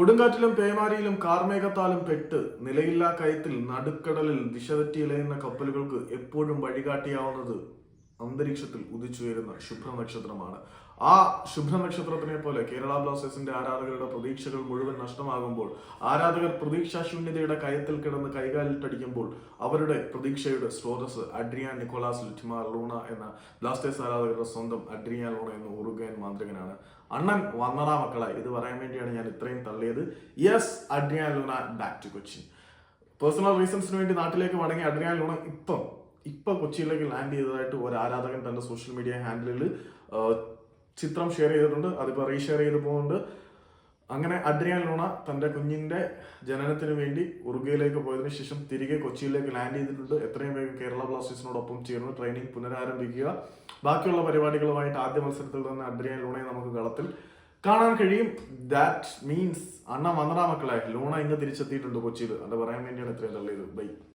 കൊടുങ്കാറ്റിലും പേമാരിയിലും കാർമേഘത്താലും പെട്ട് നിലയില്ലാ കയത്തിൽ നടുക്കടലിൽ ദിശ കപ്പലുകൾക്ക് എപ്പോഴും വഴികാട്ടിയാവുന്നത് അന്തരീക്ഷത്തിൽ ഉദിച്ചുയരുന്ന ശുഭ്ര നക്ഷത്രമാണ് ആ ശുഭ്ര നക്ഷത്രത്തിനെ പോലെ കേരള ബ്ലാസ്റ്റേഴ്സിന്റെ ആരാധകരുടെ പ്രതീക്ഷകൾ മുഴുവൻ നഷ്ടമാകുമ്പോൾ ആരാധകർ പ്രതീക്ഷാശൂന്യതയുടെ കയത്തിൽ കിടന്ന് കൈകാലിട്ടടിക്കുമ്പോൾ അവരുടെ പ്രതീക്ഷയുടെ സ്രോതസ് അഡ്രിയാൻ നിക്കോളാസ് ലുറ്റിമാർ ലൂണ എന്ന ബ്ലാസ്റ്റേഴ്സ് ആരാധകരുടെ സ്വന്തം അഡ്രിയാൻ ലൂണ എന്ന ഉറുഗൻ മാന്ത്രികനാണ്. അണ്ണൻ വന്നടാ മക്കളെ ഇത് പറയാൻ വേണ്ടിയാണ് ഞാൻ ഇത്രയും തള്ളിയത്. Yes Adrian Luna back to Cochin. Personal റീസൺസിന് വേണ്ടി നാട്ടിലേക്ക് മടങ്ങിയ അഡ്രിയാൻ ലൂണ ഇപ്പം ഇപ്പൊ കൊച്ചിയിലേക്ക് ലാൻഡ് ചെയ്തതായിട്ട് ഒരു ആരാധകൻ തന്റെ സോഷ്യൽ മീഡിയ ഹാൻഡിലിൽ ചിത്രം ഷെയർ ചെയ്തിട്ടുണ്ട്. അതിപ്പോ റീഷെയർ ചെയ്ത് പോകുന്നുണ്ട്. അങ്ങനെ അഡ്രിയാൻ ലൂണ തന്റെ കുഞ്ഞിന്റെ ജനനത്തിന് വേണ്ടി ഉറുഗയിലേക്ക് പോയതിനു ശേഷം തിരികെ കൊച്ചിയിലേക്ക് ലാൻഡ് ചെയ്തിട്ടുണ്ട്. എത്രയും വേഗം കേരള ബ്ലാസ്റ്റേഴ്സിനോടൊപ്പം ചേർന്ന് ട്രെയിനിങ് പുനരാരംഭിക്കുക. ബാക്കിയുള്ള പരിപാടികളുമായിട്ട് ആദ്യ മത്സരത്തിൽ തന്നെ അഡ്രിയാൻ ലൂണയെ നമുക്ക് കളത്തിൽ കാണാൻ കഴിയും. ദാറ്റ് മീൻസ് അണ്ണ വന്നടാ മക്കളെ. ലൂണ ഇന്ന് തിരിച്ചെത്തിയിട്ടുണ്ട് കൊച്ചിയിൽ. അത് പറയാൻ വേണ്ടിയാണ് ഇത്രയും തള്ളിയത്. ബൈ